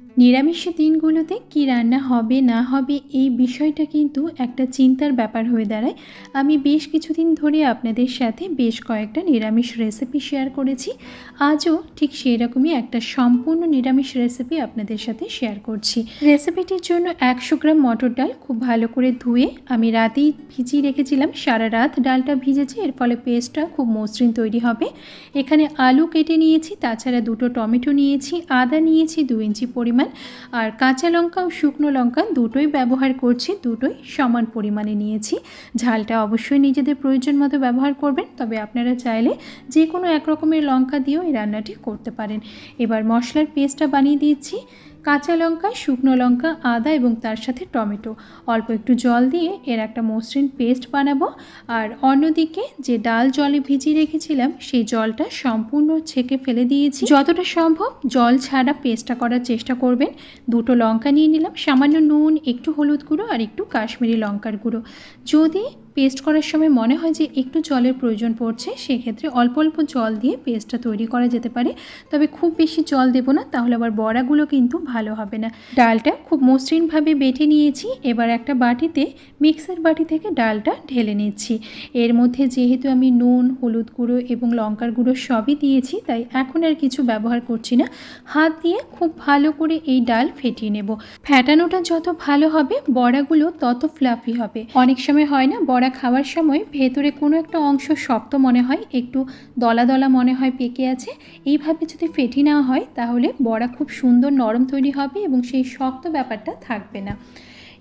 নিরামিষের দিনগুলোতে কি রান্না হবে, না হবে, এই বিষয়টা কিন্তু একটা চিন্তার ব্যাপার হয়ে দাঁড়ায়। আমি বেশ কিছুদিন ধরে আপনাদের সাথে বেশ কয়েকটা নিরামিষ রেসিপি শেয়ার করেছি। আজও ঠিক সেই রকমই একটা সম্পূর্ণ নিরামিষ রেসিপি আপনাদের সাথে শেয়ার করছি। রেসিপিটির জন্য একশো গ্রাম মটর ডাল খুব ভালো করে ধুয়ে আমি রাতেই ভিজিয়ে রেখেছিলাম। সারা রাত ডালটা ভিজেছে, এর ফলে পেস্টটা খুব মসৃণ তৈরি হবে। এখানে আলু কেটে নিয়েছি, তাছাড়া দুটো টমেটো নিয়েছি, আদা নিয়েছি, দু ইঞ্চি পরিমাণ আর কাঁচা লঙ্কা ও শুকনো লঙ্কা দুটোই ব্যবহার করছি, দুটোই সমান পরিমাণে নিয়েছি। ঝালটা অবশ্যই নিজেদের প্রয়োজন মতো ব্যবহার করবেন, তবে আপনারা চাইলে যে কোনো এক রকমের লঙ্কা দিয়েও এই রান্নাটি করতে পারেন। এবার মশলার পেস্টটা বানিয়ে দিয়েছি। কাঁচা লঙ্কা, শুকনো লঙ্কা, আদা এবং তার সাথে টমেটো। অল্প একটু জল দিয়ে এর একটা মসৃণ পেস্ট বানাবো। আর অন্যদিকে যে ডাল জলে ভিজিয়ে রেখেছিলাম, সেই জলটা সম্পূর্ণ ছেঁকে ফেলে দিয়েছি। যতটা সম্ভব জল ছাড়া পেস্টটা করার চেষ্টা করবেন। দুটো লঙ্কা নিয়ে নিলাম, সামান্য নুন, একটু হলুদ গুঁড়ো আর একটু কাশ্মীরি লঙ্কার গুঁড়ো। যদি পেস্ট করার সময় মনে হয় যে একটু জলের প্রয়োজন পড়ছে, সেক্ষেত্রে অল্প অল্প জল দিয়ে পেস্টটা তৈরি করা যেতে পারে। তবে খুব বেশি জল দেবো না, তাহলে আবার বড়াগুলো কিন্তু ভালো হবে না। ডালটা খুব মসৃণভাবে বেটে নিয়েছি, এবার একটা বাটিতে, মিক্সার বাটি থেকে ডালটা ঢেলে নিচ্ছি। এর মধ্যে যেহেতু আমি নুন, হলুদ গুঁড়ো এবং লঙ্কার গুঁড়ো সবই দিয়েছি, তাই এখন আর কিছু ব্যবহার করছি না। হাত দিয়ে খুব ভালো করে এই ডাল ফেটিয়ে নেব। ফ্যাটানোটা যত ভালো হবে, বড়াগুলো তত ফ্লাফি হবে। অনেক সময় হয় না, বড়া খাওয়ার সময় ভেতরে কোনো একটা অংশ শক্ত মনে হয়, একটু দলা দলা মনে হয় পেকে আছে। এইভাবে যদি ফেটি না হয়, তাহলে বড়া খুব সুন্দর নরম তৈরি হবে এবং সেই শক্ত ব্যাপারটা থাকবে না।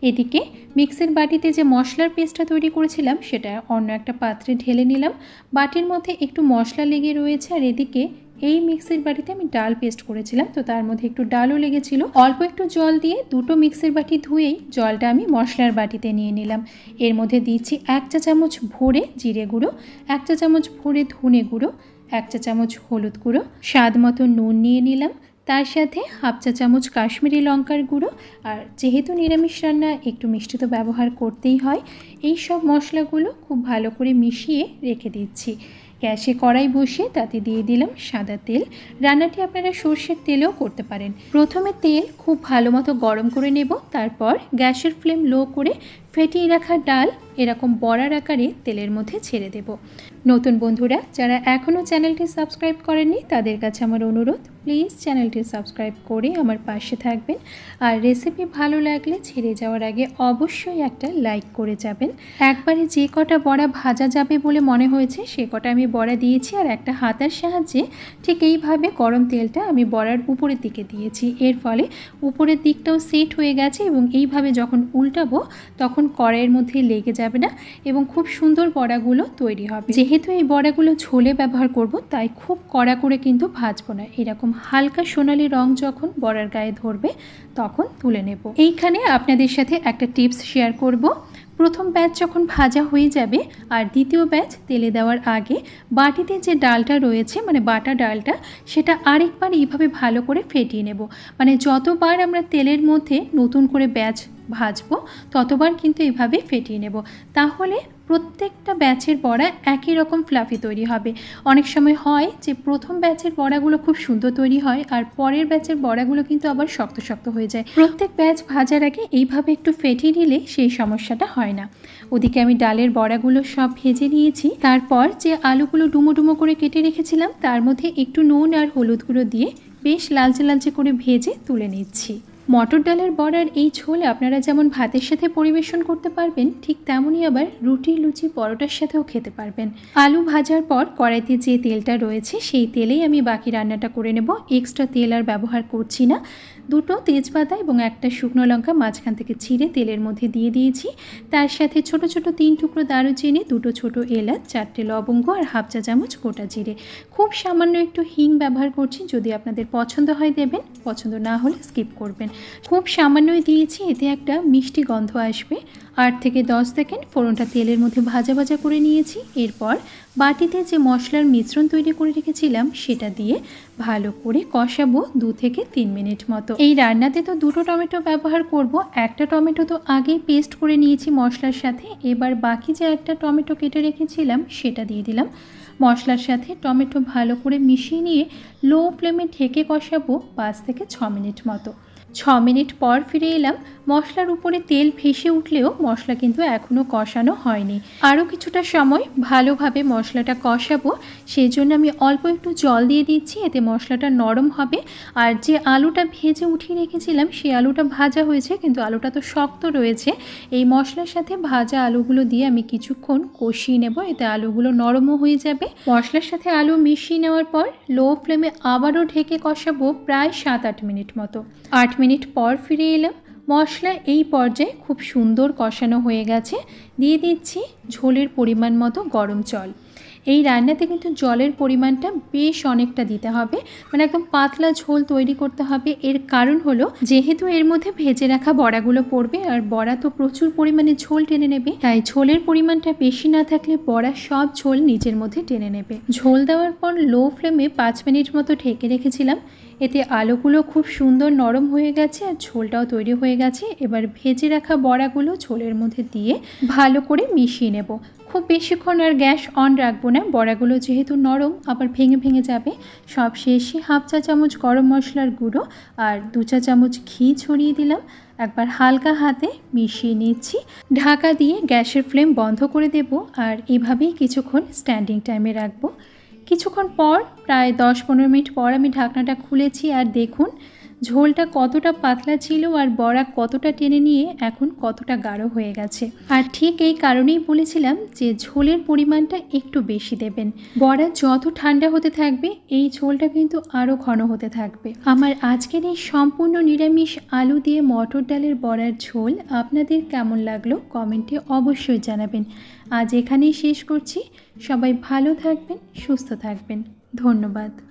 এদিকে মিক্সের বাটিতে যে মশলার পেস্টটা তৈরি করেছিলাম, সেটা অন্য একটা পাত্রে ঢেলে নিলাম। বাটির মধ্যে একটু মশলা লেগে রয়েছে আর এদিকে এই মিক্সির বাটিতে আমি ডাল পেস্ট করেছিলাম, তো তার মধ্যে একটু ডালও লেগেছিল। অল্প একটু জল দিয়ে দুটো মিক্সির বাটি ধুয়েই জলটা আমি মশলার বাটিতে নিয়ে নিলাম। এর মধ্যে দিচ্ছি এক চা চামচ ভরে জিরে গুঁড়ো, এক চা চামচ ভরে ধনে গুঁড়ো, এক চা চামচ হলুদ গুঁড়ো, স্বাদ মতো নুন নিয়ে নিলাম। তার সাথে হাফ চা চামচ কাশ্মীরি লঙ্কার গুঁড়ো, আর যেহেতু নিরামিষ রান্না, একটু মিষ্টি তো ব্যবহার করতেই হয়। এই সব মশলাগুলো খুব ভালো করে মিশিয়ে রেখে দিচ্ছি। গ্যাসে কড়াই বসিয়ে তাতে দিয়ে দিলাম সাদা তেল। রান্নাটি আপনারা সর্ষের তেলেও করতে পারেন। প্রথমে তেল খুব ভালো মতো গরম করে নেব, তারপর গ্যাসের ফ্লেম লো করে ফেটিয়ে রাখা ডাল এরকম বড়ার আকারে তেলের মধ্যে ছেড়ে দেব। নতুন বন্ধুরা, যারা এখনও চ্যানেলটি সাবস্ক্রাইব করেননি, তাদের কাছে আমার অনুরোধ, প্লিজ চ্যানেলটি সাবস্ক্রাইব করে আমার পাশে থাকবেন। আর রেসিপি ভালো লাগলে ছেড়ে যাওয়ার আগে অবশ্যই একটা লাইক করে যাবেন। একবারে যে কটা বড়া ভাজা যাবে বলে মনে হয়েছে, সে কটা আমি বড়া দিয়েছি আর একটা হাতার সাহায্যে ঠিক এইভাবে গরম তেলটা আমি বড়ার উপরের দিকে দিয়েছি। এর ফলে উপরের দিকটাও সেট হয়ে গেছে এবং এইভাবে যখন উল্টাবো, তখন কড়াইয়ের মধ্যে লেগে যাবে না এবং খুব সুন্দর বড়াগুলো তৈরি হবে। যেহেতু এই বড়াগুলো ঝোলে ব্যবহার করব, তাই খুব কড়া করে কিন্তু ভাজবো না। এরকম হালকা সোনালি রং যখন বড়ার গায়ে ধরবে, তখন তুলে নেব। এইখানে আপনাদের সাথে একটা টিপস শেয়ার করব। প্রথম ব্যাচ যখন ভাজা হয়ে যাবে আর দ্বিতীয় ব্যাচ তেলে দেওয়ার আগে বাটিতে যে ডালটা রয়েছে মানে বাটা ডালটা, সেটা আরেকবার এইভাবে ভালো করে ফেটিয়ে নেব। মানে যতবার আমরা তেলের মধ্যে নতুন করে ব্যাচ ভাজবো, ততবার কিন্তু এভাবে ফেটিয়ে নেব। তাহলে প্রত্যেকটা ব্যাচের বড়া একই রকম ফ্লাফি তৈরি হবে। অনেক সময় হয় যে, প্রথম ব্যাচের বড়াগুলো খুব সুন্দর তৈরি হয় আর পরের ব্যাচের বড়াগুলো কিন্তু আবার শক্ত শক্ত হয়ে যায়। প্রত্যেক ব্যাচ ভাজার আগে এইভাবে একটু ফেটিয়ে নিলে সেই সমস্যাটা হয় না। ওদিকে আমি ডালের বড়াগুলো সব ভেজে নিয়েছি। তারপর যে আলুগুলো ডুমো ডুমো করে কেটে রেখেছিলাম, তার মধ্যে একটু নুন আর হলুদ গুঁড়ো দিয়ে বেশ লালচে লালচে করে ভেজে তুলে নিচ্ছি। মটর ডালের বড়ার এই ঝোল আপনারা যেমন ভাতের সাথে পরিবেশন করতে পারবেন, ঠিক তেমনই আবার রুটি, লুচি, পরোটার সাথেও খেতে পারবেন। আলু ভাজার পর কড়াইতে যে তেলটা রয়েছে, সেই তেলেই আমি বাকি রান্নাটা করে নেব। এক্সট্রা তেল আর ব্যবহার করছি না। দুটো তেজপাতা এবং একটা শুকনো লঙ্কা মাঝখান থেকে ছিঁড়ে তেলের মধ্যে দিয়ে দিয়েছি। তার সাথে ছোট ছোট তিন টুকরো দারুচিনি, দুটো ছোট এলাচ, চারটে লবঙ্গ আর হাফ চা চামচ গোটা জিরে। খুব সামান্য একটু হিং ব্যবহার করছি, যদি আপনাদের পছন্দ হয় দেবেন, পছন্দ না হলে স্কিপ করবেন। খুব সামান্যই দিয়েছি, এতে একটা মিষ্টি গন্ধ আসবে। আট থেকে দশ সেকেন্ড ফোড়নটা তেলের মধ্যে ভাজা ভাজা করে নিয়েছি। এরপর বাটিতে যে মশলার মিশ্রণ তৈরি করে রেখেছিলাম, সেটা দিয়ে ভালো করে কষাবো দু থেকে তিন মিনিট মতো। এই রান্নাতে তো দুটো টমেটো ব্যবহার করব, একটা টমেটো তো আগেই পেস্ট করে নিয়েছি মশলার সাথে, এবার বাকি যে একটা টমেটো কেটে রেখেছিলাম, সেটা দিয়ে দিলাম। মশলার সাথে টমেটো ভালো করে মিশিয়ে নিয়ে লো ফ্লেমে ঢেকে কষাবো পাঁচ থেকে ছ মিনিট মতো। ছ মিনিট পর ফিরে এলাম, মশলার উপরে তেল ভেসে উঠলেও মশলা কিন্তু এখনও কষানো হয়নি। আরও কিছুটা সময় ভালোভাবে মশলাটা কষাবো সেই জন্য আমি অল্প একটু জল দিয়ে দিচ্ছি, এতে মশলাটা নরম হবে। আর যে আলুটা ভেজে উঠিয়ে রেখেছিলাম, সেই আলুটা ভাজা হয়েছে, কিন্তু আলুটা তো শক্ত রয়েছে। এই মশলার সাথে ভাজা আলুগুলো দিয়ে আমি কিছুক্ষণ কষিয়ে নেব, এতে আলুগুলো নরমও হয়ে যাবে। মশলার সাথে আলু মিশিয়ে নেওয়ার পর লো ফ্লেমে আবারও ঢেকে কষাবো প্রায় সাত আট মিনিট মতো। আট মিনিট পর ফিরে এলাম। মশলা এই পর্যায়ে খুব সুন্দর কষানো হয়ে গেছে। দিয়ে দিচ্ছি ঝোলের পরিমাণ মতো গরম জল। এই রান্নাতে কিন্তু জলের পরিমাণটা বেশ অনেকটা দিতে হবে। মানে একদম পাতলা ঝোল তৈরি করতে হবে। এর কারণ হলো, যেহেতু এর মধ্যে ভেজে রাখা বড়াগুলো পড়বে, আর বড়া তো প্রচুর পরিমাণে ঝোল টেনে নেবে, তাই ঝোলের পরিমাণটা বেশি না থাকলে বড়া সব ঝোল নিজের মধ্যে টেনে নেবে। ঝোল দেওয়ার পর লো ফ্লেমে পাঁচ মিনিট মতো ঢেকে রেখেছিলাম। এতে আলুগুলো খুব সুন্দর নরম হয়ে গেছে, আর ঝোলটাও তৈরি হয়ে গেছে। এবার ভেজে রাখা বড়াগুলো ঝোলের মধ্যে দিয়ে ভালো করে মিশিয়ে নেব। খুব বেশিক্ষণ আর গ্যাস অন রাখব না, বড়াগুলো যেহেতু নরম, আবার ভেঙে ভেঙে যাবে। সব শেষে হাফ চা চামচ গরম মশলার গুঁড়ো আর দু চা চামচ ঘি ছড়িয়ে দিলাম। একবার হালকা হাতে মিশিয়ে নিচ্ছি। ঢাকা দিয়ে গ্যাসের ফ্লেম বন্ধ করে দেব, আর এভাবেই কিছুক্ষণ স্ট্যান্ডিং টাইমে রাখব। কিছুক্ষণ পর প্রায় দশ পনেরো মিনিট পর আমি ঢাকনাটা খুলেছি আর দেখুন ঝোলটা কতটা পাতলা ছিল আর বড়া কতটা টেনে নিয়ে এখন কতটা গাঢ় হয়ে গেছে। আর ঠিক এই কারণেই বলেছিলাম যে ঝোলের পরিমাণটা একটু বেশি দেবেন। বড়া যত ঠান্ডা হতে থাকবে, এই ঝোলটা কিন্তু আরও ঘন হতে থাকবে। আমার আজকের এই সম্পূর্ণ নিরামিষ আলু দিয়ে মটর ডালের বড়ার ঝোল আপনাদের কেমন লাগল কমেন্টে অবশ্যই জানাবেন। আজ এখানেই শেষ করছি। সবাই ভালো থাকবেন, সুস্থ থাকবেন। ধন্যবাদ।